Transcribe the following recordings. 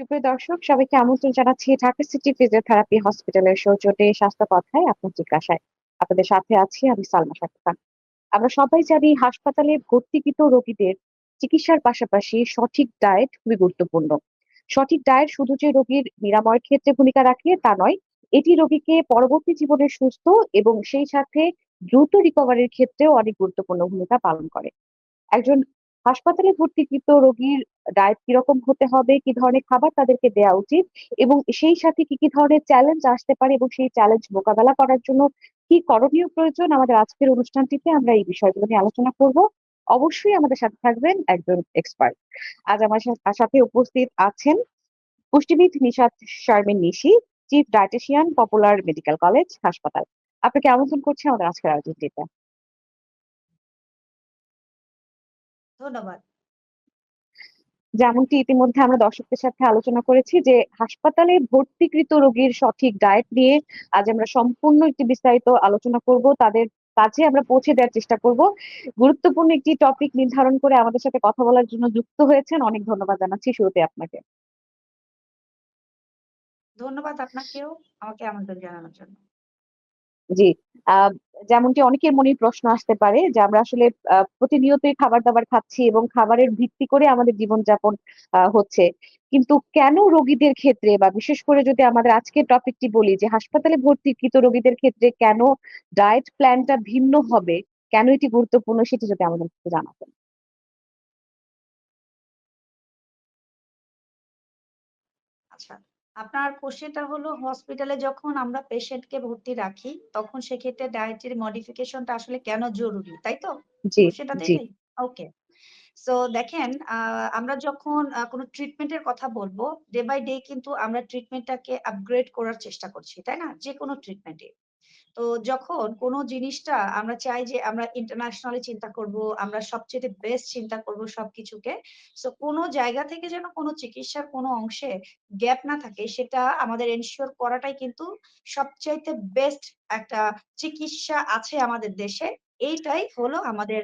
সুপ্রিয় দর্শক, সবাইকে আমন্ত্রণ জানাচ্ছি ঢাকা সিটি ফিজিওথেরাপি হসপিটালের সৌজন্যে স্বাস্থ্য কথায় আপনার জিজ্ঞাসায়। আপনাদের সাথে আছি আমি সালমা শাকিফা আমরা সবাই জানি হাসপাতালে ভর্তিকৃত রোগীদের চিকিৎসার পাশাপাশি সঠিক ডায়েট খুবই গুরুত্বপূর্ণ। সঠিক ডায়েট শুধু যে রোগীর নিরাময়ের ক্ষেত্রে ভূমিকা রাখে তা নয়, এটি রোগীকে পরবর্তী জীবনে সুস্থ এবং সেই সাথে দ্রুত রিকভারির ক্ষেত্রেও অনেক গুরুত্বপূর্ণ ভূমিকা পালন করে। একজন হাসপাতালে ভর্তিকৃত রোগীর ডায়েট কীরকম হতে হবে, কি ধরনের খাবার তাদেরকে দেওয়া উচিত এবং সেই সাথে কি কি ধরনের চ্যালেঞ্জ আসতে পারে এবং সেই চ্যালেঞ্জ মোকাবেলা করার জন্য কি করণীয় প্রয়োজন, আমাদের আজকের অনুষ্ঠানটিতে আমরা এই বিষয়গুলো নিয়ে আলোচনা করব। অবশ্যই আমাদের সাথে থাকবেন একজন এক্সপার্ট আজ আমার সাথে উপস্থিত আছেন পুষ্টিবিদ Nishad Sharmin Nishi chief dietitian popular medical college হাসপাতাল। আপনাকে আমন্ত্রণ করছি আমাদের আজকের আয়োজনটিতে। ধন্যবাদ। যেমনটি ইতিমধ্যে আমরা দর্শকদের সাথে আলোচনা করেছি যে হাসপাতালে ভর্তিকৃত রোগীর সঠিক ডায়েট নিয়ে আজ আমরা সম্পূর্ণ একটি বিস্তারিত আলোচনা করব। তাদের কাছে আমরা পৌঁছে দেওয়ার চেষ্টা করব। গুরুত্বপূর্ণ একটি টপিক নির্ধারণ করে আমাদের সাথে কথা বলার জন্য যুক্ত হয়েছেন। অনেক ধন্যবাদ জানাচ্ছি শুরুতে আপনাকে। ধন্যবাদ আপনাকেও। আমাকে আমন্ত্রণ জানানোর জন্য। জি। যেমনটি অনেকের মনে প্রশ্ন আসতে পারে যে আমরা আসলে প্রতিনিয়তই খাবার দাবার খাচ্ছি এবং খাবারের ভিত্তি করে আমাদের জীবনযাপন হচ্ছে। কিন্তু কেন রোগীদের ক্ষেত্রে বা বিশেষ করে যদি আমাদের আজকের টপিকটি বলি যে হাসপাতালে ভর্তিকৃত রোগীদের ক্ষেত্রে কেন ডায়েট প্ল্যানটা ভিন্ন হবে, কেন এটি গুরুত্বপূর্ণ সেটি যদি আমাদের জানাতেন। আপনার কোশ্চেনটা হলো হসপিটালে যখন আমরা পেশেন্টকে ভর্তি রাখি তখন সেক্ষেত্রে ডায়েটের মডিফিকেশনটা আসলে কেন জরুরি? তাই তো? জি সেটা দেখি? ওকে সো দেখেন আমরা যখন কোনো ট্রিটমেন্টের কথা বলব ডে বাই ডে কিন্তু আমরা ট্রিটমেন্টটাকে আপগ্রেড করার চেষ্টা করছি তাই না? যে কোনো ট্রিটমেন্টে তো যখন কোন জিনিসটা আমরা চাই যে আমরা ইন্টারন্যাশনালি চিন্তা করব, আমরা সবচেয়ে বেস্ট চিন্তা করব সবকিছুকে সো কোন জায়গা থেকে যেন কোনো চিকিৎসার কোনো অংশে গ্যাপ না থাকে, সেটা আমাদের এনশিওর করাটাই কিন্তু সবচাইতে বেস্ট একটা চিকিৎসা আছে আমাদের দেশে। এইটাই হলো আমাদের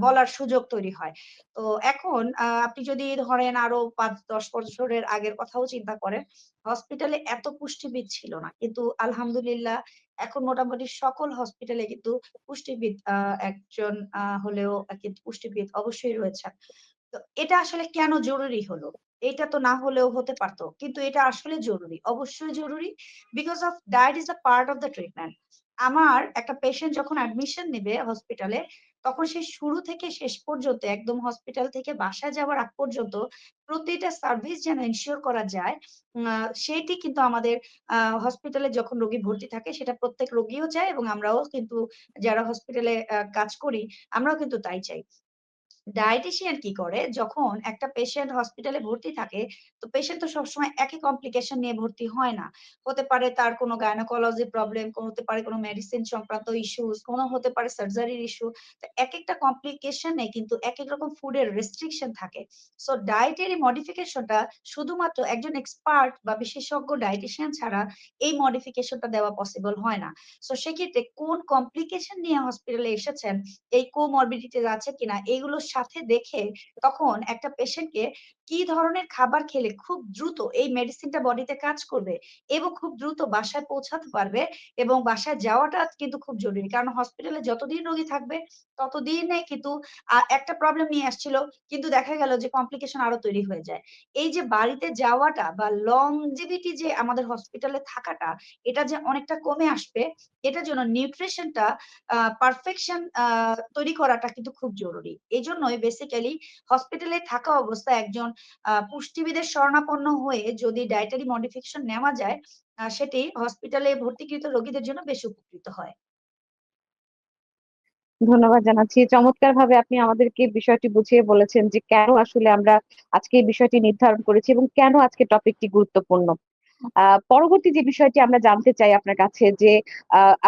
বলার সুযোগ তৈরি হয়। তো এখন আপনি যদি ধরেন আরও পাঁচ, দশ বছরের আগের কথাও চিন্তা করেন হসপিটালে এত পুষ্টিবিদ ছিল না। কিন্তু আলহামদুলিল্লাহ এখন মোটামুটি সকল হসপিটালে কিন্তু পুষ্টিবিদ একজন হলেও কিন্তু পুষ্টিবিদ অবশ্যই রয়েছে তো এটা আসলে কেন জরুরি হলো? এটা তো না হলেও হতে পারতো, কিন্তু এটা আসলে জরুরি, অবশ্যই জরুরি because of diet is a part of the treatment আমার একটা পেশেন্ট যখন অ্যাডমিশন নেবে হসপিটালে তখন সে শুরু থেকে শেষ পর্যন্ত, একদম হসপিটাল থেকে বাসা যাওয়ার আগ পর্যন্ত প্রতিটা সার্ভিস যেন এনশিওর করা যায় সেটি কিন্তু আমাদের হসপিটালে যখন রোগী ভর্তি থাকে সেটা প্রত্যেক রোগীও চায় এবং আমরাও কিন্তু যারা হসপিটালে কাজ করি, আমরাও কিন্তু তাই চাই। ডায়েটিশিয়ান কি করে? যখন একটা পেশেন্ট হসপিটালে ভর্তি থাকে, তো পেশেন্ট তো সবসময় একই কমপ্লিকেশন নিয়ে ভর্তি হয় না। হতে পারে তার কোনো গাইনোকোলজি প্রবলেম হতে পারে কোনো মেডিসিন সংক্রান্ত ইস্যুস কোনো হতে পারে সার্জারির ইস্যু এক একটা কমপ্লিকেশনে কিন্তু এক এক রকম ফুডের রেস্ট্রিকশন থাকে। সো ডায়েটারি মডিফিকেশনটা শুধুমাত্র একজন এক্সপার্ট বা বিশেষজ্ঞ ডায়েটিশিয়ান ছাড়া এই মডিফিকেশনটা দেওয়া পসিবল হয় না। সো সেক্ষেত্রে কোন কমপ্লিকেশন নিয়ে হসপিটালে এসেছেন, এই কোমরবিডিটি আছে কিনা এইগুলোর সাথে দেখে তখন একটা পেশেন্টকে কি ধরনের খাবার খেলে খুব দ্রুত এই মেডিসিনটা বডিতে কাজ করবে এবং খুব দ্রুত বাসায় পৌঁছাতে পারবে এবং বাসায় যাওয়াটা কিন্তু খুব জরুরি। কারণ হসপিটালে যতদিন রোগী থাকবে, ততদিনে কিন্তু একটা প্রবলেম নিয়ে আসছিল, কিন্তু দেখা গেল যে কমপ্লিকেশন আরও তৈরি হয়ে যায়। এই যে বাড়িতে যাওয়াটা বা লংজিভিটি যে আমাদের হসপিটালে থাকাটা, এটা যে অনেকটা কমে আসবে, এটার জন্য নিউট্রিশনটা পারফেকশন তৈরি করাটা কিন্তু খুব জরুরি। এই জন্যই বেসিক্যালি হসপিটালে থাকা অবস্থায় একজন পুষ্টিবিদের শরণাপন্ন হয়ে যদি ডায়েটারি মডিফিকেশন নেওয়া যায় সেটি হসপিটালে ভর্তিকৃত রোগীদের জন্য বেশি উপকৃত হয়। ধন্যবাদ জানাচ্ছি। চমৎকার ভাবে আপনি আমাদেরকে বিষয়টি বুঝিয়ে বলেছেন যে কেন আসলে আমরা আজকে এই বিষয়টি নির্ধারণ করেছি এবং কেন আজকে টপিকটি গুরুত্বপূর্ণ। পরবর্তী যে বিষয়টি আমরা জানতে চাই আপনার কাছে যে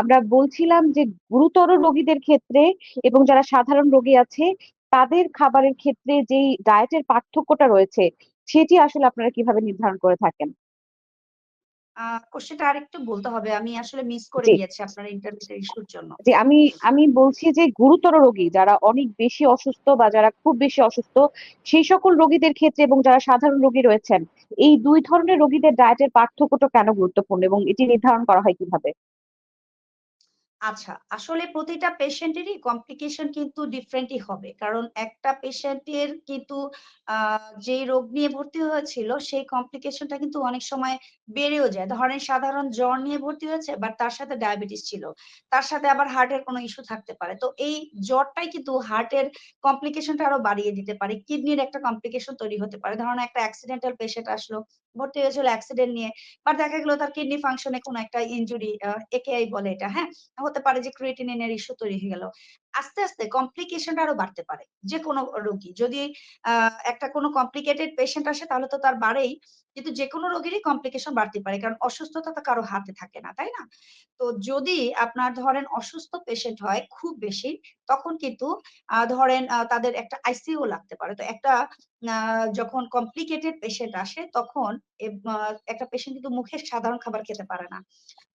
আমরা বলছিলাম যে গুরুতর রোগীদের ক্ষেত্রে এবং যারা সাধারণ রোগী আছে তাদের খাবারের ক্ষেত্রে যেই ডায়েটের পার্থক্যটা রয়েছে সেটি আসলে আপনারা কীভাবে নির্ধারণ করে থাকেন আ কোয়েশ্চেনটা আরেকটু বলতে হবে। আমি আসলে মিস করে গিয়েছি আপনার ইন্টারনেটের ইস্যুর জন্য। জি, আমি আমি বলছি যে গুরুতর রোগী যারা অনেক বেশি অসুস্থ বা যারা খুব বেশি অসুস্থ, সেই সকল রোগীদের ক্ষেত্রে এবং যারা সাধারণ রোগী রয়েছেন, এই ২ ধরনের রোগীদের ডায়েটের পার্থক্যটা কেন গুরুত্বপূর্ণ এবং এটি নির্ধারণ করা হয় কীভাবে? আচ্ছা, আসলে প্রতিটা পেশেন্টেরই কমপ্লিকেশন কিন্তু ডিফারেন্টই হবে। কারণ একটা পেশেন্টের কিন্তু যেই রোগ নিয়ে ভর্তি হয়েছিল সেই কমপ্লিকেশনটা কিন্তু অনেক সময় বেড়েও যায়। ধরেন সাধারণ জ্বর নিয়ে ভর্তি হয়েছে বাট তার সাথে ডায়াবেটিস ছিল। তার সাথে আবার হার্টের কোনো ইস্যু থাকতে পারে। তো এই জ্বরটাই কিন্তু হার্টের কমপ্লিকেশনটা আরও বাড়িয়ে দিতে পারে। কিডনির একটা কমপ্লিকেশন তৈরি হতে পারে। ধরেন একটা অ্যাক্সিডেন্টাল পেশেন্ট আসলো, ভর্তি হয়েছিল অ্যাক্সিডেন্ট নিয়ে। বাট দেখা গেলো তার কিডনি ফাংশনে কোনো একটা ইনজুরি একেআই বলে এটা, হ্যাঁ? হতে পারে যে ক্রিয়েটিনিনের ইস্যু তৈরি হয়ে গেল। আস্তে, আস্তে কমপ্লিকেশনটা আরও বাড়তে পারে। যেকোনো রোগী যদি একটা কোনো কমপ্লিকেটেড পেশেন্ট আসে তাহলে তো তার বাড়েই। কিন্তু যেকোনো রোগীরই কমপ্লিকেশন বাড়তে পারে। কারণ অসুস্থতা তো কারও হাতে থাকে না, তাই না? তো যদি আপনার ধরেন অসুস্থ পেশেন্ট হয় খুব বেশি, তখন কিন্তু ধরেন তাদের একটা আইসিইউ লাগতে পারে। তো একটা যখন কমপ্লিকেটেড পেশেন্ট আসে তখন একটা পেশেন্ট কিন্তু মুখে সাধারণ খাবার খেতে পারে না।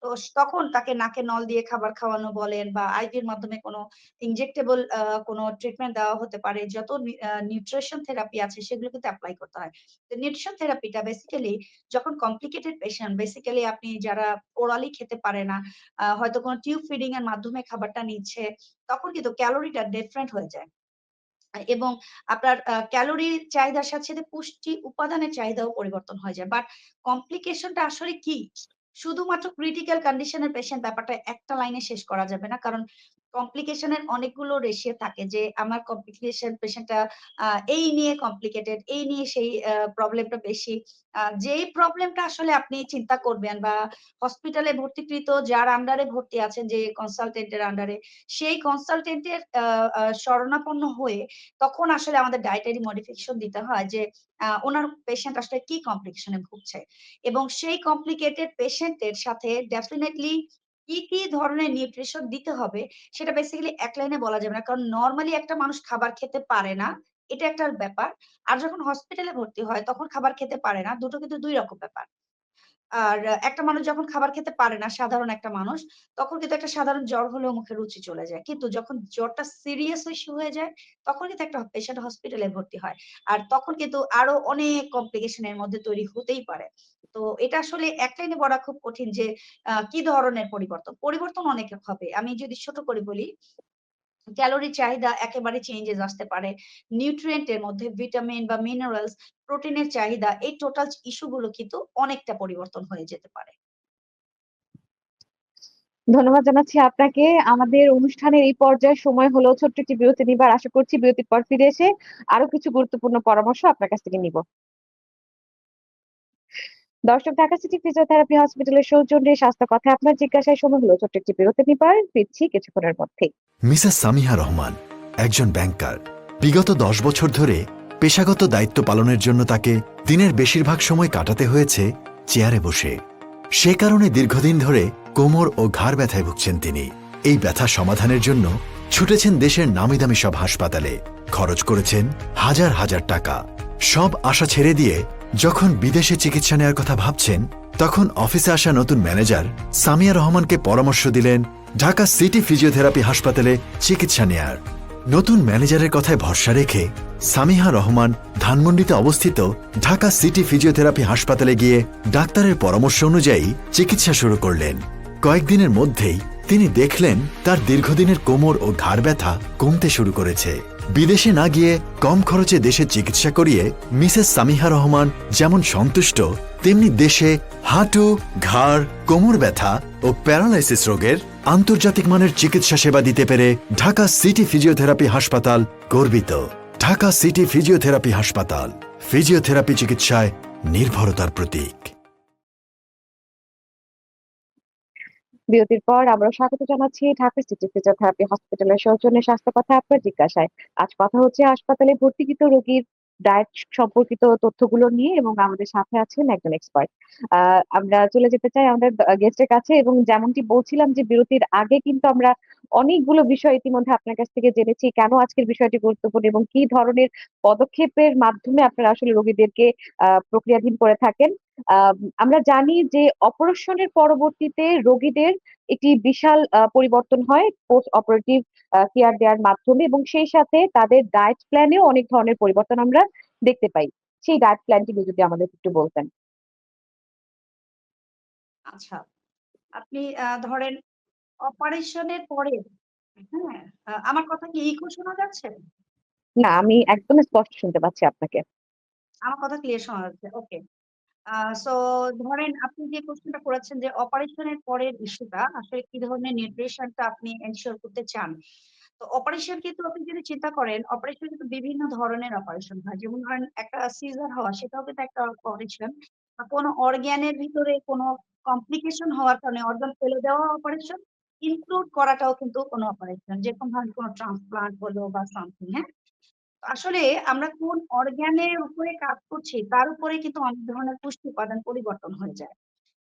তো তখন তাকে নাকে নল দিয়ে খাবার খাওয়ানো বলেন বা আইভির মাধ্যমে কোনো ইনজেক্টেবল কোনো ট্রিটমেন্ট দেওয়া হতে পারে। যত নিউট্রিশন থেরাপি আছে সেগুলো কিন্তু এপ্লাই করতে হয়। তো নিউট্রিশন থেরাপিটা বেসিক্যালি যখন কমপ্লিকেটেড পেশেন্ট বেসিক্যালি আপনি যারা ওরালি খেতে পারে না, হয়তো কোনো টিউব ফিডিং এর মাধ্যমে খাবারটা নিচ্ছে, তখন কিন্তু ক্যালোরিটা ডিফারেন্ট হয়ে যায়। এবং আপনার আ ক্যালোরির চাহিদার সাথে, সাথে পুষ্টি উপাদানের চাহিদাও পরিবর্তন হয়ে যায়। বাট কমপ্লিকেশনটা আসলে কি? শুধুমাত্র ক্রিটিক্যাল কন্ডিশনের পেশেন্ট ব্যাপারটা একটা লাইনে শেষ করা যাবে না। কারণ কমপ্লিকেশন এর অনেকগুলো রেশিও থাকে যে আমার কমপ্লিকেশন পেশেন্টটা এই নিয়ে কমপ্লিকেটেড, এই নিয়ে সেই প্রবলেমটা বেশি। যেই প্রবলেমটা আসলে আপনি চিন্তা করবেন বা হসপিটালে ভর্তিকৃত যার আন্ডারে ভর্তি আছেন যে কনসালটেন্ট এর আন্ডারে, সেই কনসালটেন্ট এর আ আ শরণাপন্ন হয়ে তখন আসলে আমাদের ডায়েটারি মডিফিকেশন দিতে হয় যে আ উনার পেশেন্ট আসলে কি কমপ্লিকেশনে ভুগছে। এবং সেই কমপ্লিকেটেড পেশেন্ট এর সাথে ডেফিনিটলি কি, কি ধরনের নিউট্রিশন দিতে হবে সেটা বেসিক্যালি এক লাইনে বলা যাবে না। কারণ নরমালি একটা মানুষ খাবার খেতে পারে না। এটা একটা ব্যাপার। আর যখন হসপিটালে ভর্তি হয় তখন খাবার খেতে পারে না। দুটো কিন্তু দুই রকম ব্যাপার। আর একটা মানুষ যখন খাবার খেতে পারে না, সাধারণ একটা মানুষ, তখন কিন্তু একটা সাধারণ জ্বর হলেও মুখে রুচি চলে যায়। কিন্তু যখন জ্বরটা সিরিয়াস ইস্যু হয়ে যায়, তখন কিন্তু একটা পেশেন্ট হসপিটালে ভর্তি হয়। আর তখন কিন্তু আরও অনেক কমপ্লিকেশন এর মধ্যে তৈরি হতেই পারে। তো এটা আসলে এক লাইনে বলা খুব কঠিন যে কি ধরনের পরিবর্তন? পরিবর্তন অনেক হবে। আমি যদি ছোট করে বলি, ক্যালোরির চাহিদা একেবারে চেঞ্জেস আসতে পারে। নিউট্রিয়েন্ট এর মধ্যে ভিটামিন বা মিনারেলস, প্রোটিনের চাহিদা এই টোটাল ইস্যু গুলো কিন্তু অনেকটা পরিবর্তন হয়ে যেতে পারে। ধন্যবাদ জানাচ্ছি আপনাকে। আমাদের অনুষ্ঠানের এই পর্যায়ে সময় হলো ছোট্ট একটি বিরতি নিবার। আশা করছি বিরতির পর ফিরে এসে আরও কিছু গুরুত্বপূর্ণ পরামর্শ আপনার কাছ থেকে নিব। দর্শক, ঢাকা সিটি ফিজিওথেরাপি হসপিটালের সৌজন্যে স্বাস্থ্য কথায় আপনার জিজ্ঞাসায় সময় হলো ছোট্ট একটি বিরতি নিবার। ফিরছি কিছুক্ষণের মধ্যেই। মিসেস সামিহা রহমান, একজন ব্যাংকার বিগত দশ বছর ধরে পেশাগত দায়িত্ব পালনের জন্য তাকে দিনের বেশিরভাগ সময় কাটাতে হয়েছে চেয়ারে বসে সে কারণে দীর্ঘদিন ধরে কোমর ও ঘাড় ব্যথায় ভুগছেন তিনি এই ব্যথা সমাধানের জন্য ছুটেছেন দেশের নামিদামি সব হাসপাতালে খরচ করেছেন হাজার হাজার টাকা সব আশা ছেড়ে দিয়ে যখন বিদেশে চিকিৎসা নেওয়ার কথা ভাবছেন, তখন অফিসে আসা নতুন ম্যানেজার সামিয়া রহমানকে পরামর্শ দিলেন ঢাকা সিটি ফিজিওথেরাপি হাসপাতালে চিকিৎসা নেয়ার। নতুন ম্যানেজারের কথায় ভরসা রেখে সামিহা রহমান ধানমন্ডিতে অবস্থিত ঢাকা সিটি ফিজিওথেরাপি হাসপাতালে গিয়ে ডাক্তারের পরামর্শ অনুযায়ী চিকিৎসা শুরু করলেন। কয়েকদিনের মধ্যেই তিনি দেখলেন তার দীর্ঘদিনের কোমর ও ঘাড় ব্যথা কমতে শুরু করেছে। বিদেশে না গিয়ে কম খরচে দেশে চিকিৎসা করিয়ে মিসেস সামিহা রহমান যেমন সন্তুষ্ট, তেমনি দেশে হাঁটু, ঘাড়, কোমর ব্যথা ও প্যারালাইসিস রোগের আন্তর্জাতিক মানের চিকিৎসা সেবা দিতে পেরে ঢাকা সিটি ফিজিওথেরাপি হাসপাতাল গর্বিত। ঢাকা সিটি ফিজিওথেরাপি হাসপাতাল, ফিজিওথেরাপি চিকিৎসায় নির্ভরতার প্রতীক। বিরতির পর আমরা স্বাগত জানাচ্ছি ঢাকা সিটি ফিজিওথেরাপি হসপিটালের সৌজন্যে স্বাস্থ্য কথা আপনার জিজ্ঞাসায়। আজ কথা হচ্ছে হাসপাতালে ভর্তিকৃত রোগীর ডায়েট সম্পর্কিত তথ্যগুলো নিয়ে এবং আমাদের সাথে আছেন একজন এক্সপার্ট। আমরা চলে যেতে চাই আমাদের গেস্টের কাছে এবং যেমনটি বলছিলাম যে বিরতির আগে কিন্তু আমরা অনেকগুলো বিষয় ইতিমধ্যে আপনার কাছ থেকে জেনেছি। কেন আজকের বিষয়টি গুরুত্বপূর্ণ এবং কি ধরনের পদক্ষেপের মাধ্যমে আপনারা আসলে রোগীদেরকে প্রক্রিয়াধীন করে থাকেন। আম আমরা জানি যে অপারেশনের পরবর্তীতে রোগীদের একটি বিশাল পরিবর্তন হয় পোস্ট অপারেটিভ কেয়ার দেওয়ার মাধ্যমে এবং সেই সাথে তাদের ডায়েট প্ল্যানেও অনেক ধরনের পরিবর্তন আমরা দেখতে পাই। সেই ডায়েট প্ল্যানটি নিয়ে যদি আমাদেরকে একটু বলতেন। আচ্ছা। আপনি ধরেন অপারেশনের পরে হ্যাঁ, আমার কথা কি ইকো শোনা যাচ্ছে? না, আমি একদম স্পষ্ট শুনতে পাচ্ছি আপনাকে। আমার কথা ক্লিয়ার শোনা যাচ্ছে। ওকে। সো ধরেন আপনি যে কোয়েশ্চেনটা করেছেন যে অপারেশনের পরের ইস্যুটা আসলে কি ধরনের নিউট্রিশনটা আপনি এনশিওর করতে চান। তো অপারেশন কিন্তু আপনি যদি চিন্তা করেন অপারেশন কিন্তু বিভিন্ন ধরনের অপারেশন হয়। যেমন ধরেন একটা সিজার হওয়া সেটাও কিন্তু একটা অপারেশন। কোনো অর্গানের ভিতরে কোনো কমপ্লিকেশন হওয়ার কারণে অর্গান ফেলে দেওয়া অপারেশন, ইনক্লুড করাটাও কিন্তু কোনো অপারেশন। যেরকম ধরেন কোনো ট্রান্সপ্লান্ট হলো বা সামথিং হ্যাঁ? আসলে আমরা কোন অর্গানের উপরে কাজ করছি তার উপরে কিন্তু অনেক ধরনের পুষ্টি উপাদান পরিবর্তন হয়ে যায়।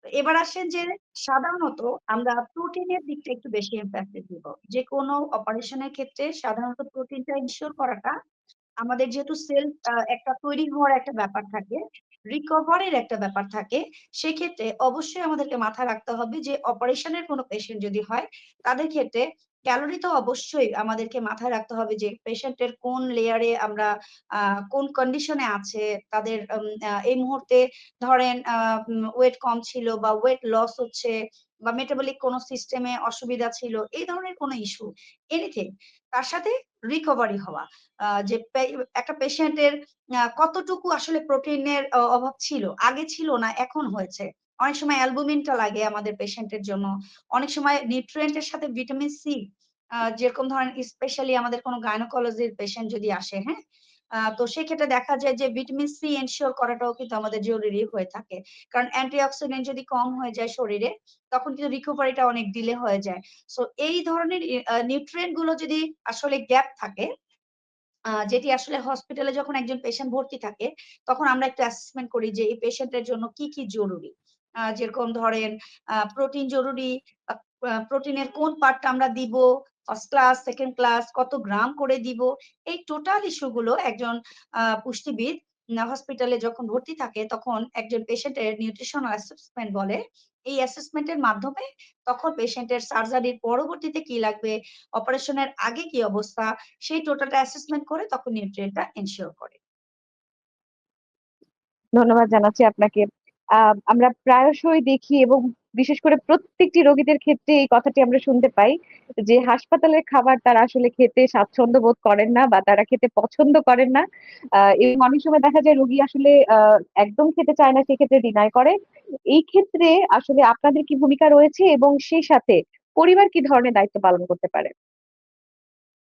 এবার আসেন যে সাধারণত আমরা প্রোটিনের দিকটা একটু বেশি এমফ্যাসিস দিব। যেকোনো অপারেশনের ক্ষেত্রে সাধারণত প্রোটিনটা এনশিওর করাটা আমাদের যেহেতু সেল একটা তৈরি হওয়ার একটা ব্যাপার থাকে, রিকভারির একটা ব্যাপার থাকে, সেক্ষেত্রে অবশ্যই আমাদেরকে মাথায় রাখতে হবে যে অপারেশনের কোনো পেশেন্ট যদি হয়, তাদের ক্ষেত্রে ক্যালোরি তো অবশ্যই আমাদেরকে মাথায় রাখতে হবে যে পেশেন্টের কোন লেয়ারে আমরা কোন কন্ডিশনে আছে, তাদের এই মুহূর্তে ধরেন ওয়েট কম ছিল বা ওয়েট লস হচ্ছে বা মেটাবলিক কোনো সিস্টেমে অসুবিধা ছিল, এই ধরনের কোনো ইস্যু, এনিথিং। তার সাথে রিকভারি হওয়া। যে একটা পেশেন্টের কতটুকু আসলে প্রোটিনের অভাব ছিল। আগে ছিল না, এখন হয়েছে। অনেক সময় অ্যালবুমিনটা লাগে আমাদের পেশেন্টের জন্য। অনেক সময় নিউট্রিয়েন্ট এর সাথে ভিটামিন সি যেরকম ধরেন স্পেশালি আমাদের কোনো গাইনোকোলজির পেশেন্ট যদি আসে, হ্যাঁ? তো সেক্ষেত্রে দেখা যায় যে ভিটামিন সি এনশিওর করাটাও কিন্তু আমাদের জরুরি হয়ে থাকে। কারণ অ্যান্টিঅক্সিডেন্ট যদি কম হয়ে যায় শরীরে, তখন কিন্তু রিকভারিটা অনেক ডিলে হয়ে যায়। সো এই ধরনের নিউট্রিয়েন্টগুলো যদি আসলে গ্যাপ থাকে যেটি আসলে হসপিটালে যখন একজন পেশেন্ট ভর্তি থাকে, তখন আমরা একটু অ্যাসেসমেন্ট করি যে এই পেশেন্টের জন্য কি, কি জরুরি। যেরকম ধরেন প্রোটিন জরুরি, প্রোটিনের কোন পার্টটা আমরা দিব, ফার্স্ট ক্লাস, সেকেন্ড ক্লাস, কত গ্রাম করে দিব। এই টোটাল ইস্যু গুলো একজন পুষ্টিবিদ হসপিটালে যখন ভর্তি থাকে তখন একজন পেশেন্টের নিউট্রিশনাল অ্যাসেসমেন্ট বলে। এই অ্যাসেসমেন্ট এর মাধ্যমে তখন পেশেন্টের সার্জারির পরবর্তীতে কি লাগবে, অপারেশনের আগে কি অবস্থা সেই টোটালটা অ্যাসেসমেন্ট করে তখন নিউট্রিয়েন্টটা এনশিওর করে। ধন্যবাদ জানাচ্ছি আপনাকে। আমরা প্রায়শই দেখি এবং বিশেষ করে প্রত্যেকটি রোগীদের ক্ষেত্রে এই কথাটি আমরা শুনতে পাই যে হাসপাতালের খাবার তারা আসলে খেতে স্বাচ্ছন্দ্য বোধ করেন না বা তারা খেতে পছন্দ করেন না। এবং অনেক সময় দেখা যায় রোগী আসলে একদম খেতে চায় না, সেক্ষেত্রে ডিনাই করে। এই ক্ষেত্রে আসলে আপনাদের কি ভূমিকা রয়েছে এবং সেই সাথে পরিবার কি ধরনের দায়িত্ব পালন করতে পারে?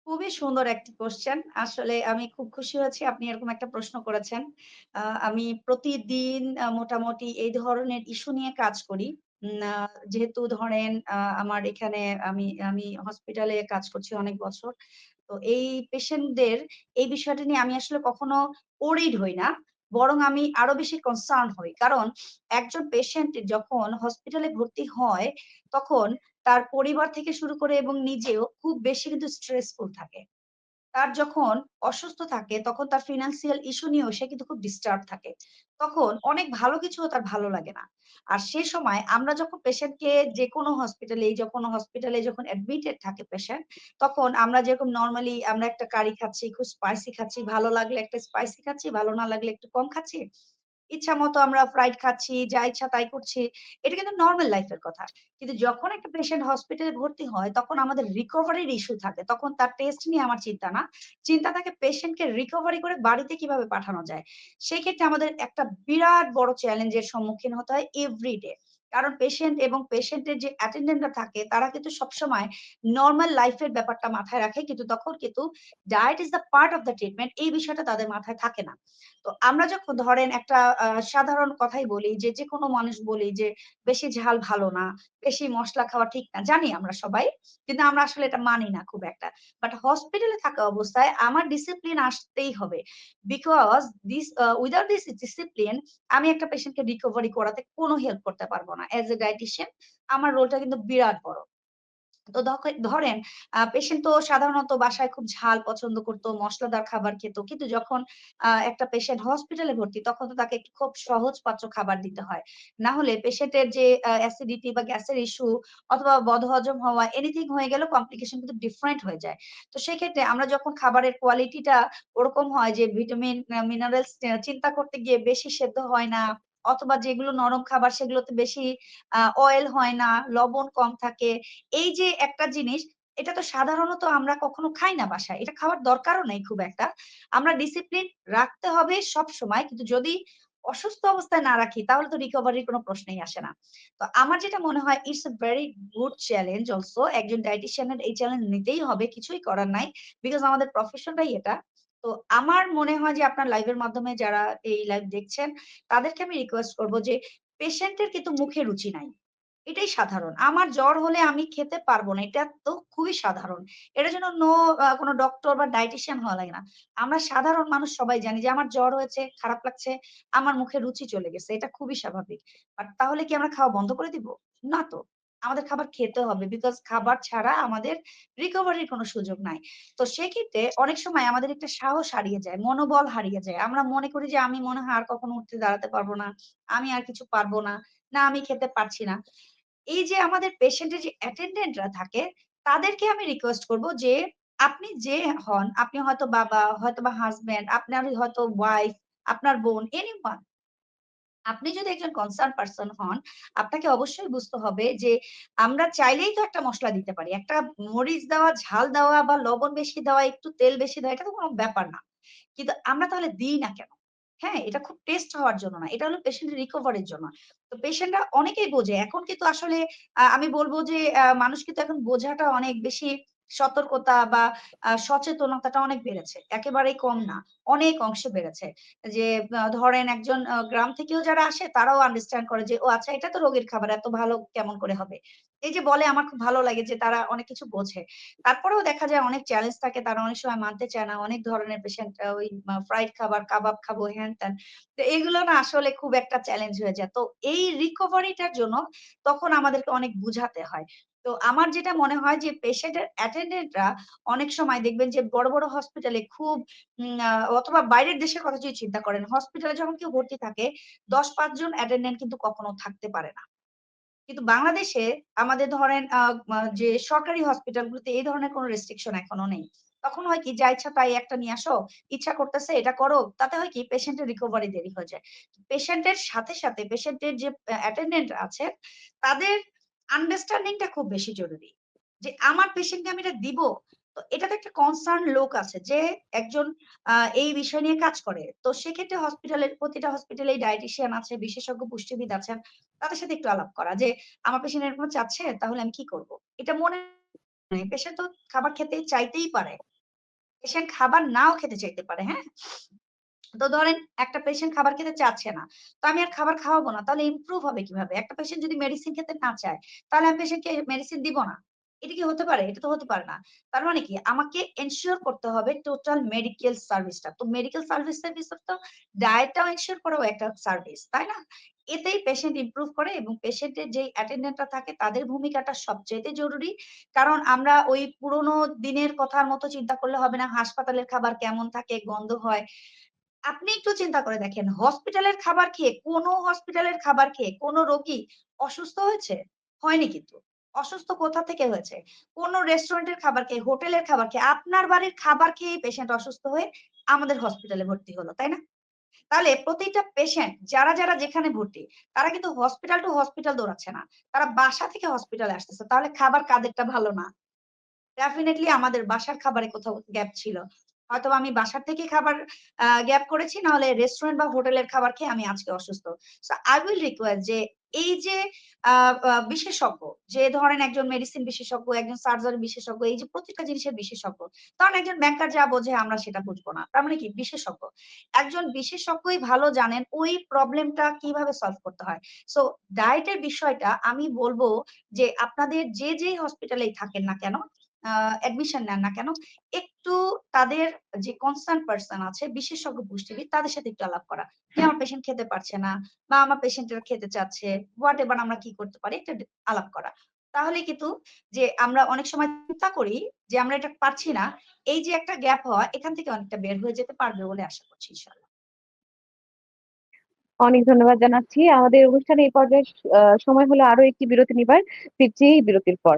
খুবই সুন্দর একটি কোয়েশ্চেন। আসলে আমি খুব খুশি হয়েছি আপনি এরকম একটা প্রশ্ন করেছেন। আমি প্রতিদিন মোটামুটি এই ধরনের ইস্যু নিয়ে কাজ করি। যেহেতু ধরেন আমার এখানে আমি আমি হসপিটালে কাজ করছি অনেক বছর। তো এই পেশেন্টদের এই বিষয়টা নিয়ে আমি আসলে কখনো ওরিড হই না। বরং আমি আরও বেশি কনসার্ন হই। কারণ একজন পেশেন্ট যখন হসপিটালে ভর্তি হয়, তখন তার পরিবার থেকে শুরু করে এবং নিজেও খুব বেশি কিন্তু স্ট্রেসফুল থাকে। তার যখন অসুস্থ থাকে তখন তার ফিনান্সিয়াল ইস্যু নিয়েও সে কিন্তু খুব ডিস্টার্ব থাকে। তখন অনেক ভালো কিছুও তার ভালো লাগে না। আর সে সময় আমরা যখন পেশেন্টকে যেকোনো হসপিটালে যখন হসপিটালে যখন অ্যাডমিটেড থাকে পেশেন্ট, তখন আমরা যেরকম নরমালি আমরা একটা কারি খাচ্ছি, খুব স্পাইসি খাচ্ছি, ভালো লাগলে একটা স্পাইসি খাচ্ছি, ভালো না লাগলে একটু কম খাচ্ছি। ইচ্ছামতো আমরা ফ্রাইড খাচ্ছি, যা ইচ্ছা তাই করছি। এটা কিন্তু নর্মাল লাইফের কথা। কিন্তু যখন একটা পেশেন্ট হসপিটালে ভর্তি হয়, তখন আমাদের রিকভারির ইস্যু থাকে। তখন তার টেস্ট নিয়ে আমার চিন্তা না। চিন্তা থাকে পেশেন্টকে রিকভারি করে বাড়িতে কীভাবে পাঠানো যায়। সেক্ষেত্রে আমাদের একটা বিরাট বড় চ্যালেঞ্জের সম্মুখীন হতে হয় এভরিডে। কারণ পেশেন্ট এবং পেশেন্টের যে অ্যাটেন্ডেন্ট রা থাকে তারা কিন্তু সবসময় নরমাল লাইফ এর ব্যাপারটা মাথায় রাখে। কিন্তু তখন কিন্তু diet is the part of the treatment এই বিষয়টা তাদের মাথায় থাকে না। তো আমরা যখন ধরেন একটা সাধারণ কথাই বলি যে, যেকোনো মানুষ বলি যে, "বেশি ঝাল ভালো না, বেশি মসলা খাওয়া ঠিক না।" জানি আমরা সবাই। কিন্তু আমরা আসলে এটা মানি না খুব একটা। বাট হসপিটালে থাকা অবস্থায় আমার ডিসিপ্লিন আসতেই হবে। Because this a without this discipline আমি একটা পেশেন্টকে রিকভারি করাতে কোনো হেল্প করতে পারব না। এজ এ ডায়েটিশিয়ান আমার রোলটা কিন্তু বিরাট বড়। তো ধরেন পেশেন্ট তো সাধারণত বাসায় খুব ঝাল পছন্দ করতো, মশলাদার খাবার খেত, কিন্তু যখন একটা পেশেন্ট হসপিটালে ভর্তি, তখন তো তাকে খুব সহজ পাচ্য খাবার দিতে হয় না হলে পেশেন্টের যে অ্যাসিডিটি বা গ্যাসের ইস্যু অথবা বদহজম হওয়া এনিথিং হয়ে গেলে কমপ্লিকেশন কিন্তু ডিফারেন্ট হয়ে যায় তো সেক্ষেত্রে আমরা যখন খাবারের কোয়ালিটিটা ওরকম হয় যে ভিটামিন মিনারেলস চিন্তা করতে গিয়ে বেশি সেদ্ধ হয় না অথবা যেগুলো নরম খাবার সেগুলোতে বেশি অয়েল হয় না, লবণ কম থাকে। এই যে একটা জিনিস, এটা তো সাধারণত আমরা কখনো খাই না বাসায়। এটা খাওয়ার দরকারও নেই খুব একটা। আমরা ডিসিপ্লিন রাখতে হবে সব সময়, কিন্তু যদি অসুস্থ অবস্থায় না রাখি, তাহলে তো রিকভারির কোনো প্রশ্নই আসে না। তো আমার যেটা মনে হয় it's a very good challenge also একজন ডায়েটিশিয়ানের এই চ্যালেঞ্জ নিতেই হবে, কিছুই করার নাই বিকজ আমাদের প্রফেশনটাই এটা। তো আমার মনে হয় যে আপনার লাইভের মাধ্যমে যারা এই লাইভ দেখছেন, তাদেরকে আমি রিকোয়েস্ট করব যে পেশেন্টের কিন্তু মুখে রুচি নাই। এটাই সাধারণ। আমার জ্বর হলে আমি খেতে পারব না, এটা তো খুবই সাধারণ। এটার জন্য নো কোনো ডক্টর বা ডায়েটিশিয়ান হওয়া লাগে না। আমরা সাধারণ মানুষ সবাই জানি যে আমার জ্বর হয়েছে, খারাপ লাগছে, আমার মুখে রুচি চলে গেছে, এটা খুবই স্বাভাবিক। বাট তাহলে কি আমরা খাওয়া বন্ধ করে দিব? না তো। আমাদের খাবার খেতে হবে বিকজ খাবার ছাড়া আমাদের রিকভারির কোনো সুযোগ নাই। তো সেক্ষেত্রে অনেক সময় আমাদের একটা সাহস হারিয়ে যায়, মনোবল হারিয়ে যায়। আমরা মনে করি যে আমি মনে হয় আর কখনো উঠতে দাঁড়াতে পারব না, আমি আর কিছু পারব না না আমি খেতে পারছি না। এই যে আমাদের পেশেন্টের যে অ্যাটেন্ডেন্টরা থাকে, তাদেরকে আমি রিকোয়েস্ট করব যে আপনি যে হন, আপনি হয়তো বাবা হয়তো বা হাজবেন্ড আপনার হয়তো ওয়াইফ আপনার বোন এনিওয়ান আপনি যদি একজন কনসার্ন পারসন হন, আপনাকে অবশ্যই বুঝতে হবে যে আমরা চাইলেই তো একটা মশলা দিতে পারি। একটা মরিচ দেওয়া, ঝাল দেওয়া বা লবণ বেশি দেওয়া, একটু তেল বেশি দেওয়া, এটা তো কোনো ব্যাপার না। কিন্তু আমরা তাহলে দিই না কেন? হ্যাঁ এটা খুব টেস্ট হওয়ার জন্য না, এটা হলো পেশেন্টের রিকভারির জন্য। তো পেশেন্টরা অনেকেই বোঝে, এখন কিন্তু আসলে আমি বলব যে মানুষ কিন্তু এখন বোঝাটা অনেক বেশি সতর্কতা বা সচেতনতাটা অনেক বেড়েছে। একেবারেই কম না, অনেক অংশে বেড়েছে। যে ধরেন একজন গ্রাম থেকেও যারা আসে, তারাও আন্ডারস্ট্যান্ড করে যে, ও আচ্ছা এটা তো রোগীর খাবার, এত ভালো কেমন করে হবে? এই যে বলে, আমার খুব ভালো লাগে যে, তারা অনেক কিছু বোঝে। তারপরেও দেখা যায় অনেক চ্যালেঞ্জ থাকে, তারা অনেক সময় মানতে চায় না। অনেক ধরনের পেশেন্ট ওই ফ্রাইড খাবার কাবাব খাব, হ্যান ত্যান। তো এগুলো না আসলে খুব একটা চ্যালেঞ্জ হয়ে যায়। তো এই রিকভারিটার জন্য তখন আমাদেরকে অনেক বুঝাতে হয়। তো আমার যেটা মনে হয় যে পেশেন্টের অ্যাটেন্ডেন্টরা অনেক সময় দেখবেন যে বড় বড় হসপিটালে খুব অথবা বাইরের দেশের কথা যদি চিন্তা করেন হসপিটালে যখন কেউ ভর্তি থাকে, দশ পাঁচজন অ্যাটেন্ডেন্ট কিন্তু কখনো থাকতে পারে না। কিন্তু বাংলাদেশে আমাদের ধরেন যে সরকারি হসপিটালগুলোতে এই ধরনের কোনো রেস্ট্রিকশন এখনও নেই। তখন হয় কি, যা ইচ্ছা তাই একটা নিয়ে আসো, ইচ্ছা করতেছে এটা করো। তাতে হয় কি পেশেন্টের রিকভারি দেরি হয়ে যায়। পেশেন্টের সাথে সাথে পেশেন্টের যে অ্যাটেন্ডেন্ট আছে তাদের আন্ডারস্ট্যান্ডিংটা খুব বেশি জরুরি। যে আমার পেশেন্টকে আমি এটা দিব, তো এটাতে একটা কনসার্ন লোক আছে যে একজন এই বিষয় নিয়ে কাজ করে। তো সেক্ষেত্রে হসপিটালের প্রতিটা হসপিটালে ডায়েটিশিয়ান আছে, বিশেষজ্ঞ পুষ্টিবিদ আছেন, তাদের সাথে একটু আলাপ করা যে আমার পেশেন্ট এরকম চাচ্ছে, তাহলে আমি কি করব? এটা মনে পেশেন্ট তো খাবার খেতে চাইতেই পারে। পেশেন্ট খাবার নাও খেতে চাইতে পারে হ্যাঁ? তো ধরেন একটা পেশেন্ট খাবার খেতে চাচ্ছে না, তো আমি আর খাবার খাওয়াবো না, তাহলে ইমপ্রুভ হবে কীভাবে? একটা পেশেন্ট যদি মেডিসিন খেতে না চায়, তাহলে আমি পেশেন্টকে মেডিসিন দিব না। এটা কি হতে পারে? এটা তো হতে পারে না। তার মানে কি? আমাকে এনশিওর করতে হবে টোটাল মেডিকেল সার্ভিসটা তো মেডিকেল সার্ভিস সার্ভিস তো ডায়েটটাও এনশিওর করাও একটা সার্ভিস তাই না? এতেই পেশেন্ট ইমপ্রুভ করে এবং পেশেন্টের যে অ্যাটেন্ডেন্টরা থাকে, তাদের ভূমিকাটা সবচেয়ে জরুরি। কারণ আমরা ওই পুরোনো দিনের কথার মতো চিন্তা করলে হবে না, হাসপাতালের খাবার কেমন থাকে, গন্ধ হয় আপনি একটু চিন্তা করে দেখেন, হসপিটালের খাবার খেয়ে, কোনো হসপিটালের খাবার খেয়ে কোনো রোগী অসুস্থ হয়েছে? হয়নি কিন্তু। অসুস্থ কোথা থেকে হয়েছে? কোন রেস্টুরেন্টের খাবার খেয়ে হোটেলের খাবার খেয়ে, আপনার বাড়ির খাবার খেয়ে পেশেন্ট অসুস্থ হয়ে আমাদের হসপিটালে ভর্তি হলো, তাই না? তাহলে প্রতিটা পেশেন্ট যারা যারা যেখানে ভর্তি, তারা কিন্তু হসপিটাল টু হসপিটাল দৌড়াচ্ছে না। তারা বাসা থেকে হসপিটালে আসতেছে, তাহলে খাবার কাদেরটা ভালো না? ডেফিনেটলি আমাদের বাসার খাবারে কোথাও গ্যাপ ছিল। হয়তো আমি বাসার থেকে খাবার গ্যাপ করেছি না হলে রেস্টুরেন্ট বা হোটেলের খাবার খেয়ে আমি আজকে অসুস্থ। সো আই উইল রিকোয়েস্ট যে, এই যে বিশেষজ্ঞ, যে ধরেন একজন মেডিসিন বিশেষজ্ঞ, একজন সার্জারি বিশেষজ্ঞ, এই যে প্রত্যেকটা জিনিসের বিশেষজ্ঞ কারণ একজন ব্যাংকার যা বোঝে আমরা সেটা বুঝব না। তার মানে কি? বিশেষজ্ঞ। একজন বিশেষজ্ঞই ভালো জানেন ওই প্রবলেমটা কীভাবে সলভ করতে হয়। সো ডায়েটের বিষয়টা আমি বলব যে, আপনাদের যে যে হসপিটালেই থাকেন না কেন অ্যাডমিশন নেন না কেন একটু তাদের যে কনসার্ন পার্সন আছে, বিশেষজ্ঞ পুষ্টিবিদ, তাদের সাথে একটু আলাপ করা যে আমার পেশেন্ট খেতে পারছে না, বা আমার পেশেন্টের খেতে চাচ্ছে হোয়াট এভার আমরা কি করতে পারি, একটা আলাপ করা তাহলে কিন্তু যে আমরা অনেক সময় চিন্তা করি যে আমরা এটা পারছি না। এই যে একটা গ্যাপ হওয়া, এখান থেকে অনেকটা বের হয়ে যেতে পারবে বলে আশা করছি, ইনশাআল্লাহ। অনেক ধন্যবাদ জানাচ্ছি। আমাদের অনুষ্ঠানে এই পর্যায়ে সময় হলো আরও একটি বিরতি নিবার। ফিরছি বিরতির পর।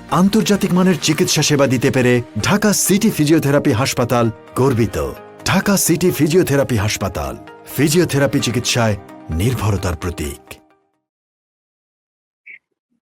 আন্তর্জাতিক মানের চিকিৎসা সেবা দিতে পেরে ঢাকা সিটি ফিজিওথেরাপি হাসপাতাল গর্বিত। ঢাকা সিটি ফিজিওথেরাপি হাসপাতাল, ফিজিওথেরাপি চিকিৎসায় নির্ভরতার প্রতীক।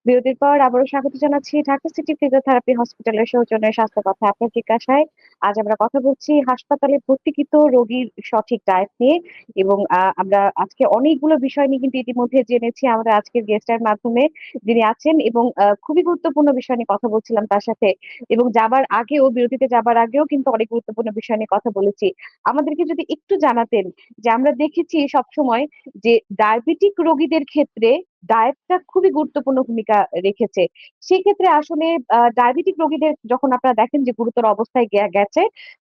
বিরতির পর আবারও স্বাগত জানাচ্ছি ঢাকা সিটি ফিজিওথেরাপি হসপিটালের সৌজন্যে স্বাস্থ্য কথা আপনার জিজ্ঞাসায়। আজ আমরা কথা বলছি হাসপাতালে ভর্তিকৃত রোগীর সঠিক ডায়েট নিয়ে এবং আমরা আজকে অনেকগুলো বিষয় নিয়ে কিন্তু ইতিমধ্যে জেনেছি। আমরা আজকের গেস্টের মাধ্যমে যিনি আছেন এবং খুবই গুরুত্বপূর্ণ বিষয় নিয়ে কথা বলছিলাম তার সাথে এবং যাবার আগেও, বিরতিতে যাবার আগেও কিন্তু অনেক গুরুত্বপূর্ণ বিষয় নিয়ে কথা বলেছি। আমাদেরকে যদি একটু জানাতেন যে আমরা দেখেছি সবসময় যে ডায়াবেটিক রোগীদের ক্ষেত্রে ডায়েটটা খুবই গুরুত্বপূর্ণ ভূমিকা রেখেছে। সেক্ষেত্রে আসলে ডায়াবেটিক রোগীদের যখন আপনারা দেখেন যে গুরুতর অবস্থায় গেছে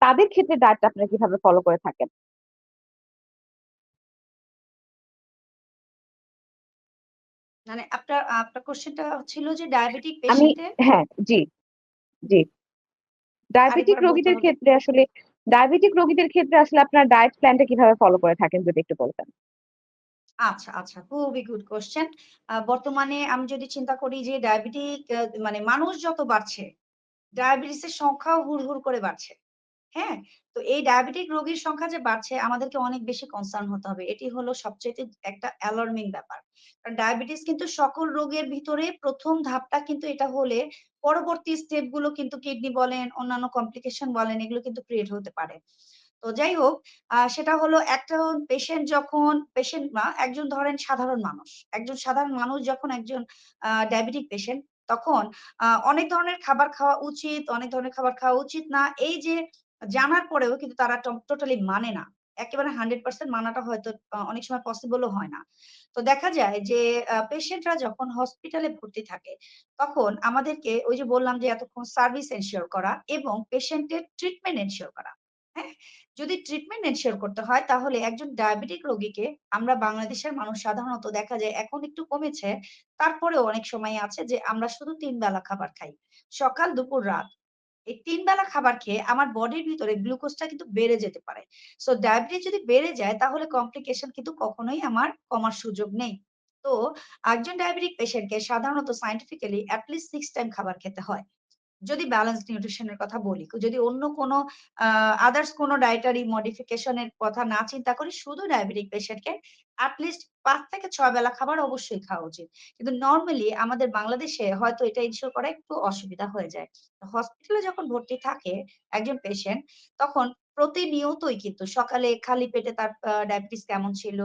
তাদের ক্ষেত্রে ডায়েটটা আপনারা কীভাবে ফলো করে থাকেন? মানে আপনার আপনার কোশ্চেনটা ছিল যে ডায়াবেটিক আমি পেশেন্টের হ্যাঁ জি জি। ডায়াবেটিক আরেকবার বলতে রোগীদের হবে। ক্ষেত্রে আসলে ডায়াবেটিক রোগীদের ক্ষেত্রে আসলে আপনার ডায়েট প্ল্যানটা কীভাবে ফলো করে থাকেন যদি একটু বলতেন? আচ্ছা, আচ্ছা। খুবই গুড কোয়েশ্চেন। আ বর্তমানে আমি যদি চিন্তা করি যে ডায়াবেটিক মানে মানুষ যত বাড়ছে, ডায়াবেটিসের সংখ্যাও হুড়, হুড় করে বাড়ছে। হ্যাঁ? তো এই ডায়াবেটিক রোগীর সংখ্যা যে বাড়ছে আমাদেরকে অনেক বেশি কনসার্ন হতে হবে। এটি হলো সবচেয়ে একটা অ্যালার্মিং ব্যাপার। কারণ ডায়াবেটিস কিন্তু সকল রোগের ভিতরে প্রথম ধাপটা কিন্তু এটা হলে পরবর্তী স্টেপগুলো কিন্তু কিডনি বলেন, অন্যান্য কমপ্লিকেশন বলেন এগুলো কিন্তু ক্রিয়েট হতে পারে। তো যাই হোক সেটা হলো একটা পেশেন্ট যখন পেশেন্ট না একজন ধরেন সাধারণ মানুষ। একজন সাধারণ মানুষ যখন একজন ডায়াবেটিক পেশেন্ট তখন অনেক ধরনের খাবার খাওয়া উচিত, অনেক ধরনের খাবার খাওয়া উচিত না। এই যে জানার পরেও কিন্তু তারা টোটালি মানে না। একেবারে 100% মানাটা হয়তো অনেক সময় পসিবল ও হয় না। তো দেখা যায় যে পেশেন্টরা যখন হসপিটালে ভর্তি থাকে, তখন আমাদেরকে ওই যে বললাম যে এতক্ষণ সার্ভিস এনশিওর করা এবং পেশেন্টের ট্রিটমেন্ট এনশিওর করা। হ্যাঁ? যদি ট্রিটমেন্ট এনশিওর করতে হয় তাহলে একজন ডায়াবেটিক রোগীকে আমরা বাংলাদেশের মানুষ সাধারণত দেখা যায় এখন একটু কমেছে। তারপরেও অনেক সময় আছে যে আমরা শুধু ৩ বেলা খাবার খাই। সকাল, দুপুর, রাত। এই ৩ বেলা খাবার খেয়ে আমার বডির ভিতরে গ্লুকোজটা কিন্তু বেড়ে যেতে পারে। সো ডায়াবেটিস যদি বেড়ে যায় তাহলে কমপ্লিকেশন কিন্তু কখনোই আমার কমার সুযোগ নেই। তো একজন ডায়াবেটিক পেশেন্টকে সাধারণত সায়েন্টিফিক্যালি এট লিস্ট 6 টাইম খাবার খেতে হয়। যদি ব্যালেন্স নিউট্রিশনের কথা বলি, যদি অন্য কোনো আদার্স কোনো ডায়েটারি মডিফিকেশনের কথা না চিন্তা করি, শুধু ডায়াবেটিক পেশেন্টকে অ্যাটলিস্ট পাঁচ ৫ থেকে ছয় বেলা খাবার অবশ্যই খাওয়া উচিত। কিন্তু নর্মালি আমাদের বাংলাদেশে হয়তো এটা ইনশিওর করা একটু অসুবিধা হয়ে যায়। হসপিটালে যখন ভর্তি থাকে একজন পেশেন্ট, তখন প্রতিনিয়তই কিন্তু সকালে খালি পেটে তার ডায়াবেটিস কেমন ছিল,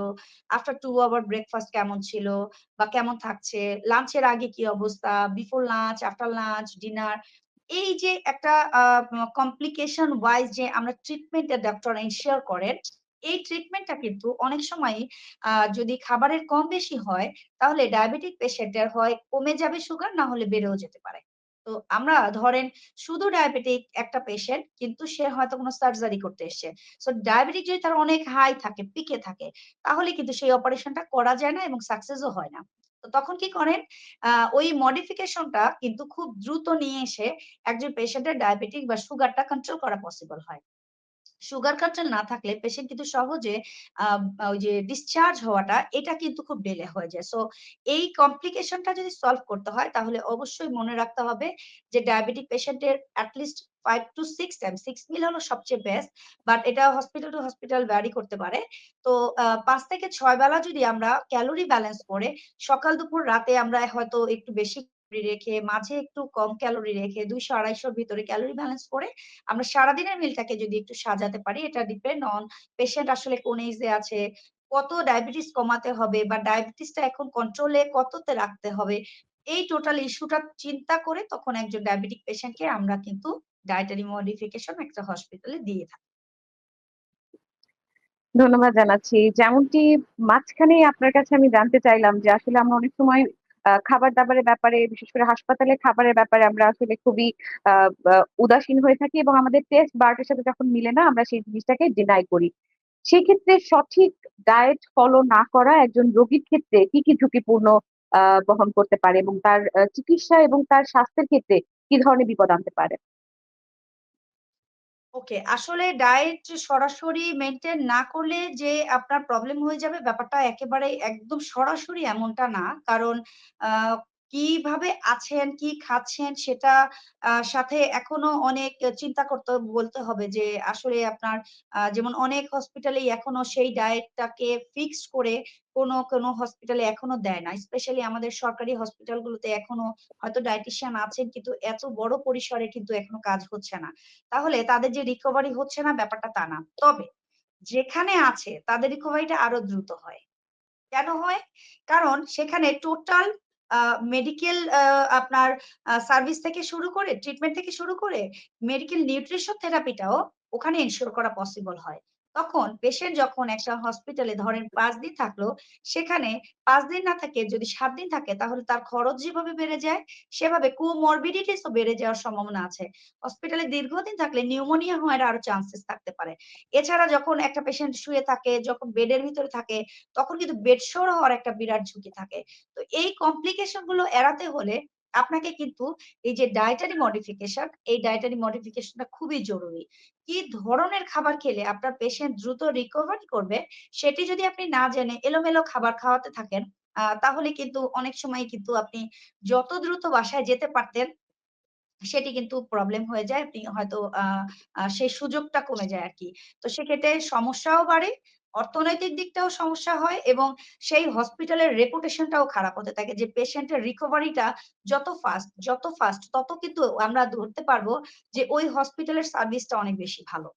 আফটার টু আওয়ার ব্রেকফাস্ট কেমন ছিল? বা কেমন থাকছে, লাঞ্চের আগে কি অবস্থা, before lunch, after lunch, dinner এই যে একটা কমপ্লিকেশন ওয়াইজ যে আমরা ট্রিটমেন্ট এর ডক্টর এনশিওর করেন, এই ট্রিটমেন্টটা কিন্তু অনেক সময় যদি খাবারের কম বেশি হয়, তাহলে ডায়াবেটিক পেশেন্টের হয় কমে যাবে সুগার না হলে বেড়েও যেতে পারে। তো আমরা ধরেন শুধু ডায়াবেটিক একটা পেশেন্ট কিন্তু সে হয়তো কোনো সার্জারি করতে এসছে। সো ডায়াবেটিক যদি তার অনেক হাই থাকে, পিকে থাকে, তাহলে কিন্তু সেই অপারেশনটা করা যায় না এবং সাকসেসও হয় না। তো তখন কি করেন ওই মডিফিকেশনটা কিন্তু খুব দ্রুত নিয়ে এসে একজন পেশেন্টের ডায়াবেটিক বা সুগারটা কন্ট্রোল করা পসিবল হয়। সুগার কালচার না থাকলে পেশেন্ট কিন্তু সহজে ওই যে ডিসচার্জ হওয়াটা এটা কিন্তু খুব ডিলে হয়ে যায়। সো এই কমপ্লিকেশনটা যদি সলভ করতে হয় তাহলে অবশ্যই মনে রাখতে হবে যে ডায়াবেটিক পেশেন্টের at least 5 to 6 times 6 meal হলো সবচেয়ে বেস্ট। বাট এটা হসপিটাল টু হসপিটাল ভ্যারি করতে পারে। তো ৫ থেকে ছয় বেলা যদি আমরা ক্যালোরি ব্যালেন্স করে সকাল, দুপুর, রাতে আমরা হয়তো একটু বেশি রেখে মাঝে একটু কম ক্যালোরি রেখে দুইশো আড়াইশোর ভিতরে ক্যালোরি ব্যালেন্স করে আমরা সারাদিনের মিলটাকে যদি একটু সাজাতে পারি এটা ডিপেন্ড অন পেশেন্ট আসলে কোন এজে আছে, কত ডায়াবেটিস কমাতে হবে বা ডায়াবেটিসটা এখন কন্ট্রোলে কততে রাখতে হবে। এই টোটাল ইস্যুটা চিন্তা করে তখন একজন ডায়াবেটিক পেশেন্টকে আমরা কিন্তু ডায়েটারি মডিফিকেশন একটা হসপিটালে দিয়ে থাকি। ধন্যবাদ জানাচ্ছি। যেমনটি মাঝখানে আপনার কাছে আমি জানতে চাইলাম যে আসলে আমরা অনেক সময় আ খাবার-দাবারের ব্যাপারে বিশেষ করে হাসপাতালে খাবারের ব্যাপারে আমরা আসলে খুবই উদাসীন হয়ে থাকি এবং আমাদের টেস্ট বার্টের সাথে যখন মিলে না আমরা সেই জিনিসটাকে ডিনাই করি। সেক্ষেত্রে সঠিক ডায়েট ফলো না করা একজন রোগীর ক্ষেত্রে কি, কি ঝুঁকিপূর্ণ বহন করতে পারে এবং তার চিকিৎসা এবং তার স্বাস্থ্যের ক্ষেত্রে কি ধরনের বিপদ আনতে পারে? ওকে, আসলে ডায়েট সরাসরি মেনটেন না করলে যে আপনার প্রবলেম হয়ে যাবে ব্যাপারটা একেবারে একদম সরাসরি এমনটা না। কারণ আ কীভাবে আছেন, কি খাচ্ছেন সেটা সাথে এখনও অনেক চিন্তা করতে বলতে হবে যে আসলে আপনার যেমন অনেক হসপিটালেই এখনও সেই ডায়েটটাকে ফিক্সড করে কোনো, কোনো হসপিটালে এখনও দেয় না। স্পেশালি আমাদের সরকারি হসপিটালগুলোতে এখনও হয়তো ডায়েটিশিয়ান আছেন কিন্তু এত বড় পরিসরে কিন্তু এখনও কাজ হচ্ছে না। তাহলে তাদের যে রিকভারি হচ্ছে না ব্যাপারটা তা না। তবে যেখানে আছে তাদের রিকভারিটা আরও দ্রুত হয়। কেন হয়? কারণ সেখানে টোটাল মেডিকেল আপনার সার্ভিস থেকে শুরু করে ট্রিটমেন্ট থেকে শুরু করে মেডিকেল নিউট্রিশন থেরাপিটাও ওখানে এনশিওর করা পসিবল হয়। তখন পেশেন্ট যখন একটা হসপিটালে ধরেন ৫ দিন থাকল, সেখানে ৫ দিন না থেকে যদি ৭ দিন থাকে তাহলে তার খরচ যেভাবে বেড়ে যায়, সেভাবে কোমরবিডিটিস ও বেড়ে যাওয়ার সম্ভাবনা আছে। হসপিটালে দীর্ঘদিন থাকলে নিউমোনিয়া হওয়ার আরও চান্সেস থাকতে পারে। এছাড়া যখন একটা পেশেন্ট শুয়ে থাকে, যখন বেডের ভিতরে থাকে তখন কিন্তু বেডসোর হওয়ার একটা বিরাট ঝুঁকি থাকে। তো এই কমপ্লিকেশনগুলো এড়াতে হলে আপনাকে কিন্তু এই যে ডায়েটারি মডিফিকেশন, এই ডায়েটারি মডিফিকেশনটা খুবই জরুরি। কি ধরনের খাবার খেলে আপনার পেশেন্ট দ্রুত রিকভারি করবে, সেটি যদি আপনি না জেনে এলোমেলো খাবার খাওয়াতে থাকেন, তাহলে কিন্তু অনেক সময় কিন্তু আপনি যত দ্রুত বাসায় যেতে পারতেন, সেটি কিন্তু প্রবলেম হয়ে যায়। আপনি হয়তো সেই সুযোগটা কমে যায় আর কি তো সেক্ষেত্রে সমস্যাও বাড়ে, অর্থনৈতিক দিকটাও সমস্যা হয় এবং সেই হসপিটালের রেপুটেশনটাও খারাপ হতে থাকে যে পেশেন্টের রিকভারিটা যত ফাস্ট যত ফাস্ট তত কিন্তু আমরা ধরতে পারব যে ওই হসপিটালের সার্ভিসটা অনেক বেশি ভালো।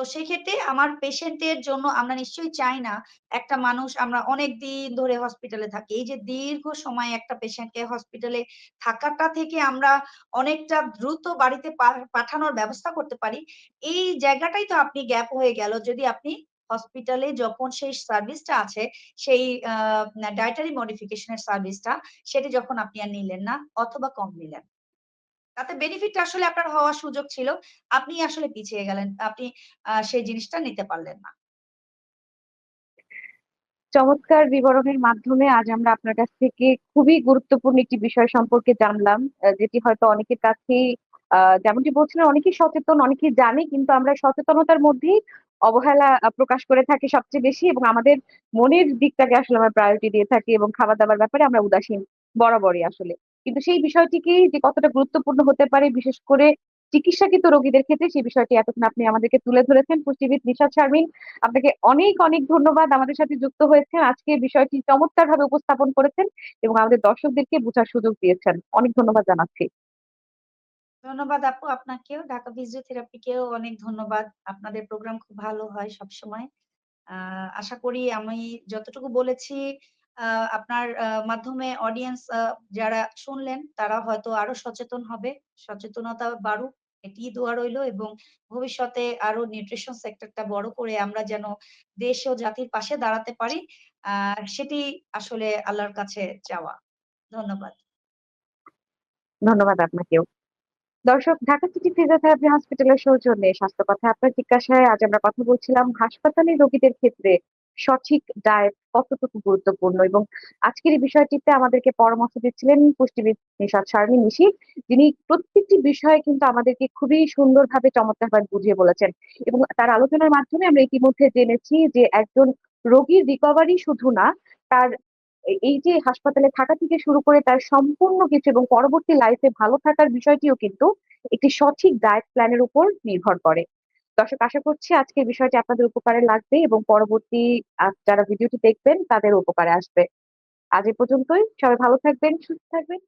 তো সেক্ষেত্রে আমার পেশেন্টের জন্য আমরা নিশ্চয়ই চাই না একটা মানুষ আমরা অনেকদিন ধরে হসপিটালে থাকি। এই যে দীর্ঘ সময় একটা পেশেন্টকে হসপিটালে থাকাটা থেকে আমরা অনেকটা দ্রুত বাড়িতে পাঠানোর ব্যবস্থা করতে পারি। এই জায়গাটাই তো আপনি গ্যাপ হয়ে গেল যদি আপনি হসপিটালে যখন সেই সার্ভিসটা আছে, সেই ডায়েটারি মডিফিকেশন এর সার্ভিসটা সেটি যখন আপনি আর নিলেন না, অথবা কম নিলেন। তাতে বেনিফিট আসলে আপনার হওয়ার সুযোগ ছিল। আপনি আসলে পিছিয়ে গেলেন। আপনি সেই জিনিসটা নিতে পারলেন না। চমৎকার বিবরণের মাধ্যমে আজ আমরা আপনার কাছ থেকে খুবই গুরুত্বপূর্ণ একটি বিষয় সম্পর্কে জানলাম। যেটি হয়তো অনেকের কাছেই আ যেমনটি বলছিলেন অনেকেই সচেতন, অনেকেই জানে কিন্তু আমরা সচেতনতার মধ্যেই অবহেলা প্রকাশ করে থাকি সবচেয়ে বেশি এবং আমাদের মনের দিকটাকে আসলে আমরা প্রায়োরিটি দিয়ে থাকি এবং খাবার-দাবার ব্যাপারে আমরা উদাসীন বরাবরই আসলে। কিন্তু সেই বিষয়টিকেই যে কতটা গুরুত্বপূর্ণ হতে পারে বিশেষ করে চিকিৎসাকৃত রোগীদের ক্ষেত্রে সেই বিষয়টি এতক্ষণ আপনি আমাদেরকে তুলে ধরেছেন। পুষ্টিবিদ নিশাত শারমিন আপনাকে অনেক, অনেক ধন্যবাদ আমাদের সাথে যুক্ত হয়েছেন। আজকে বিষয়টি চমৎকার ভাবে উপস্থাপন করেছেন এবং আমাদের দর্শকদেরকে বোঝার সুযোগ দিয়েছেন। অনেক ধন্যবাদ জানাচ্ছি। ধন্যবাদ আপু আপনাকেও। ঢাকা ফিজিওথেরাপিকেও অনেক ধন্যবাদ। আপনাদের প্রোগ্রাম খুব ভালো হয় সবসময়। আশা করি আমি যতটুকু বলেছি আপনার মাধ্যমে অডিয়েন্স যারা শুনলেন, তারা হয়তো আরও সচেতন হবে। সচেতনতা বাড়ুক, এটিই দোয়া রইল এবং ভবিষ্যতে আরও নিউট্রিশন সেক্টরটা বড় করে আমরা যেন দেশ ও জাতির পাশে দাঁড়াতে পারি। সেটি আসলে আল্লাহর কাছে চাওয়া। ধন্যবাদ। ধন্যবাদ আপনাকেও। দর্শক, ঢাকা সিটি ফিজিওথেরাপি হসপিটালের সৌজন্যে স্বাস্থ্য কথা আপনার জিজ্ঞাসায় আজ আমরা কথা বলছিলাম, হাসপাতালে রোগীদের ক্ষেত্রে সঠিক ডায়েট কতটুকু গুরুত্বপূর্ণ? এবং আজকের এই বিষয়টিতে আমাদেরকে পরামর্শ দিচ্ছিলেন পুষ্টিবিদ নিশাদ সারণী নিশি। যিনি প্রত্যেকটি বিষয়ে কিন্তু আমাদেরকে খুবই সুন্দরভাবে চমৎকারভাবে বুঝিয়ে বলেছেন। এবং তার আলোচনার মাধ্যমে আমরা ইতিমধ্যে জেনেছি যে একজন রোগীর রিকভারি শুধু না, তার এই যে হাসপাতালে থাকা থেকে শুরু করে তার সম্পূর্ণ কিছু এবং পরবর্তী লাইফে ভালো থাকার বিষয়টিও কিন্তু একটি সঠিক ডায়েট প্ল্যানের উপর নির্ভর করে। দর্শক, আশা করছি আজকের বিষয়টি আপনাদের উপকারে লাগবে এবং পরবর্তী যারা ভিডিওটি দেখবেন তাদের উপকারে আসবে। আজ এ পর্যন্তই। সবাই ভালো থাকবেন, সুস্থ থাকবেন।